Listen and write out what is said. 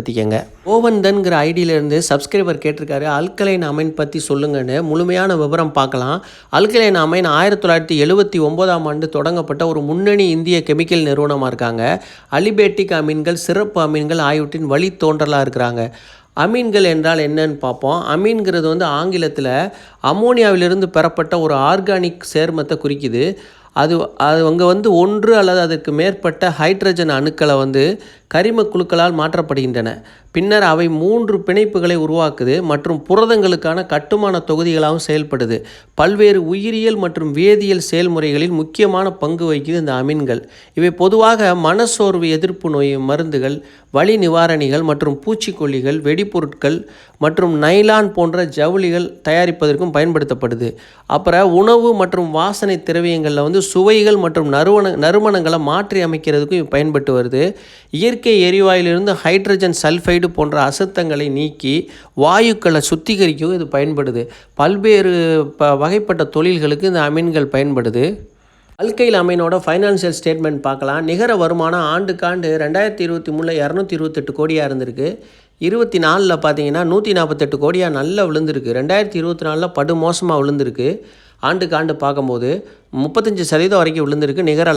பற்றிக்கங்க ஓவன்தன்கிற ஐடியிலேருந்து சப்ஸ்கிரைபர் கேட்டிருக்காரு. அல்கலைன் அமைன் பற்றி சொல்லுங்கன்னு முழுமையான விவரம் பார்க்கலாம். அல்கலைன் அமைன் ஆயிரத்தி தொள்ளாயிரத்தி எழுபத்தி ஒம்போதாம் ஆண்டு தொடங்கப்பட்ட ஒரு முன்னணி இந்திய கெமிக்கல் நிறுவனமாக இருக்காங்க. அலிபேட்டிக் அமீன்கள் சிறப்பு அமீன்கள் ஆகியவற்றின் வழித்தோன்றலாக இருக்கிறாங்க. அமீன்கள் என்றால் என்னன்னு பார்ப்போம். அமீன்கிறது வந்து ஆங்கிலத்தில் அமோனியாவிலிருந்து பெறப்பட்ட ஒரு ஆர்கானிக் சேர்மத்தை குறிக்குது. அது அது அங்கே வந்து ஒன்று அல்லது அதற்கு மேற்பட்ட ஹைட்ரஜன் அணுக்களை வந்து கரிம குழுக்களால் மாற்றப்படுகின்றன. பின்னர் அவை மூன்று பிணைப்புகளை உருவாக்குது மற்றும் புரதங்களுக்கான கட்டுமான தொகுதிகளாகவும் செயல்படுது. பல்வேறு உயிரியல் மற்றும் வேதியியல் செயல்முறைகளில் முக்கியமான பங்கு வகிக்குது இந்த அமீன்கள். இவை பொதுவாக மனசோர்வு எதிர்ப்பு நோய் மருந்துகள் வலி நிவாரணிகள் மற்றும் பூச்சிக்கொல்லிகள் வெடிப்பொருட்கள் மற்றும் நைலான் போன்ற ஜவுளிகள் தயாரிப்பதற்கும் பயன்படுத்தப்படுது. அப்புறம் உணவு மற்றும் வாசனை திரவியங்களில் வந்து சுவைகள் மற்றும் நறுவன நறுமணங்களை மாற்றி அமைக்கிறதுக்கும் பயன்பட்டு வருது. இயற்கை எரிவாயிலிருந்து ஹைட்ரஜன் சல்ஃபைடு போன்ற அசுத்தங்களை நீக்கி வாயுக்களை சுத்திகரிக்கவும் இது பயன்படுது. பல்வேறு ப வகைப்பட்ட தொழில்களுக்கு இந்த அமீன்கள் பயன்படுது. அல்கைல் அமைனோட ஃபைனான்சியல் ஸ்டேட்மெண்ட் பார்க்கலாம். நிகர வருமானம் ஆண்டுக்காண்டு ரெண்டாயிரத்தி இருபத்தி மூணில் இரநூத்தி இருபத்தெட்டு கோடியாக இருந்திருக்கு. இருபத்தி நாலில் பார்த்தீங்கன்னா நூற்றி நாற்பத்தெட்டு கோடியாக நல்லா விழுந்திருக்கு. ரெண்டாயிரத்தி இருபத்தி நாலில் படு மோசமாக விழுந்திருக்கு. ஆண்டுக்கு ஆண்டு பார்க்கும்போது முப்பத்தஞ்சு சதவீதம் வரைக்கும் விழுந்திருக்கு. நிகர